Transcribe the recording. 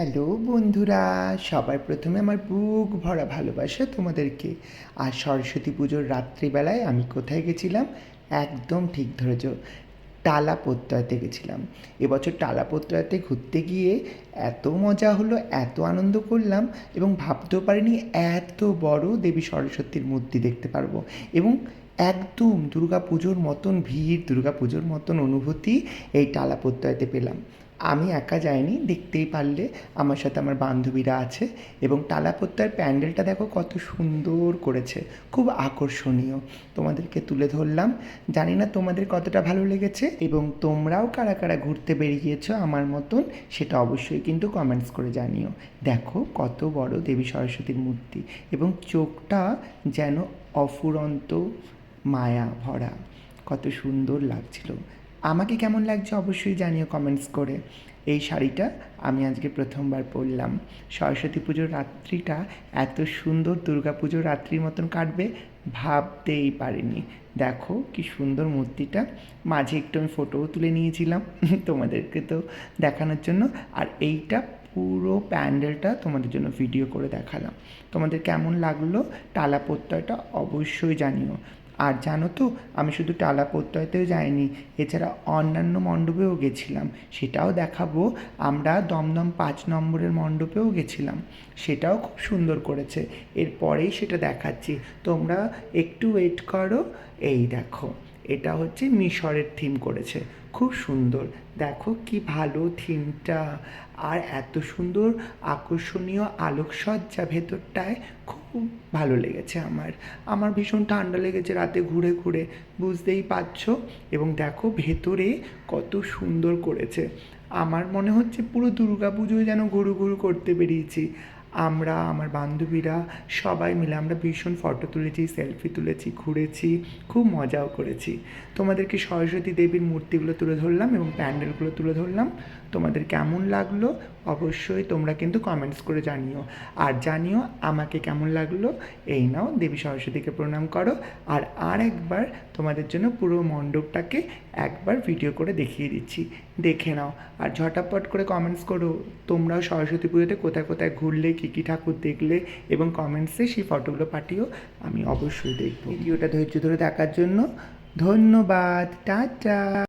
Hello বন্ধুরা, সবার প্রথমে আমার বুক ভরা ভালোবাসা তোমাদেরকে। আর সরস্বতী পুজোর রাত্রিবেলায় আমি কোথায় গেছিলাম? একদম ঠিক ধরেছ টালা প্রত্যয়তে গেছিলাম। এবছর টালা প্রত্যয়তে ঘুরতে গিয়ে এত মজা হলো, এত আনন্দ করলাম এবং ভাবতেও পারিনি এত বড় দেবী সরস্বতীর মূর্তি দেখতে পারব। এবং একদম দুর্গা পুজোর মতন ভিড় দুর্গা পুজোর মতন অনুভূতি এই টালা প্রত্যয়তে পেলাম। আমি একা যাইনি, দেখতেই পারলে আমার সাথে আমার বান্ধবীরা আছে এবং টালাপত্তার প্যান্ডেলটা দেখো কত সুন্দর করেছে, খুব আকর্ষণীয়। তোমাদেরকে তুলে ধরলাম। জানি না তোমাদের কতটা ভালো লেগেছে এবং তোমরাও কারা কারা ঘুরতে বেরিয়েছো আমার মতন সেটা অবশ্যই কিন্তু কমেন্টস করে জানিও। দেখো কত বড় দেবী সরস্বতীর মূর্তি এবং চোখটা যেন অফুরন্ত মায়া ভরা কত সুন্দর লাগছিল। আমাকে কেমন লাগছে অবশ্যই জানিও কমেন্টস করে। এই শাড়িটা আমি আজকে প্রথমবার পরলাম। সরস্বতী পুজোর রাত্রিটা এত সুন্দর দুর্গা পুজোর রাত্রির মতন কাটবে, ভাবতেই পারিনি। দেখো কি সুন্দর মূর্তিটা। মাঝে একটু আমি ফটোও তুলে নিয়েছিলাম তোমাদেরকে তো দেখানোর জন্য। আর এইটা পুরো প্যান্ডেলটা তোমাদের জন্য ভিডিও করে দেখালাম। তোমাদের কেমন লাগল, টালা প্রত্যয়টা অবশ্যই জানিও। আর জানো তো, আমি শুধু টালা প্রত্যয়তেও যাইনি, এছাড়া অন্যান্য মণ্ডপেও গেছিলাম। সেটাও দেখাবো। আমরা দমদম পাঁচ নম্বরের মণ্ডপেও গেছিলাম। সেটাও খুব সুন্দর করেছে। এরপরেই সেটা দেখাচ্ছি। তোমরা একটু ওয়েট করো। এই দেখো। এটা হচ্ছে মিশরের থিম করেছে। খুব সুন্দর। দেখো কি ভালো থিমটা আর এত সুন্দর আকর্ষণীয় আলোকসজ্জা ভেতরটায় খুব ভালো লেগেছে আমার। আমার ভীষণ ঠান্ডা লেগেছে রাতে ঘুরে ঘুরে, বুঝতেই পারছ? এবং দেখো ভেতরে কত সুন্দর করেছে। আমার মনে হচ্ছে পুরো দুর্গা পুজোয় যেন ঘুরু ঘুরু করতে বেরিয়েছি। আমরা, আমার বান্ধবীরা সবাই মিলে আমরা ভীষণ ফটো তুলেছি সেলফি তুলেছি, ঘুরেছি, খুব মজাও করেছি। তোমাদেরকে সরস্বতী দেবীর মূর্তিগুলো তুলে ধরলাম এবং প্যান্ডেলগুলো তুলে ধরলাম। তোমাদের কেমন লাগল? অবশ্যই তোমরা কিন্তু কমেন্টস করে জানিও। আর জানিও আমাকে কেমন লাগল? এই নাও, দেবী সরস্বতীকে প্রণাম করো। আর আর একবার তোমাদের জন্য পুরো মণ্ডপটাকে একবার ভিডিও করে দেখিয়ে দিচ্ছি। দেখে নাও। আর ঝটাপট করে কমেন্টস করো। তোমরাও সরস্বতী পুজোতে কোথায় কোথায় ঘুরলে কী কী ঠাকুর দেখলে এবং কমেন্টসে সেই ফটোগুলো পাঠিয়েও আমি অবশ্যই দেখব। ভিডিওটা ধৈর্য ধরে দেখার জন্য ধন্যবাদ টাটা!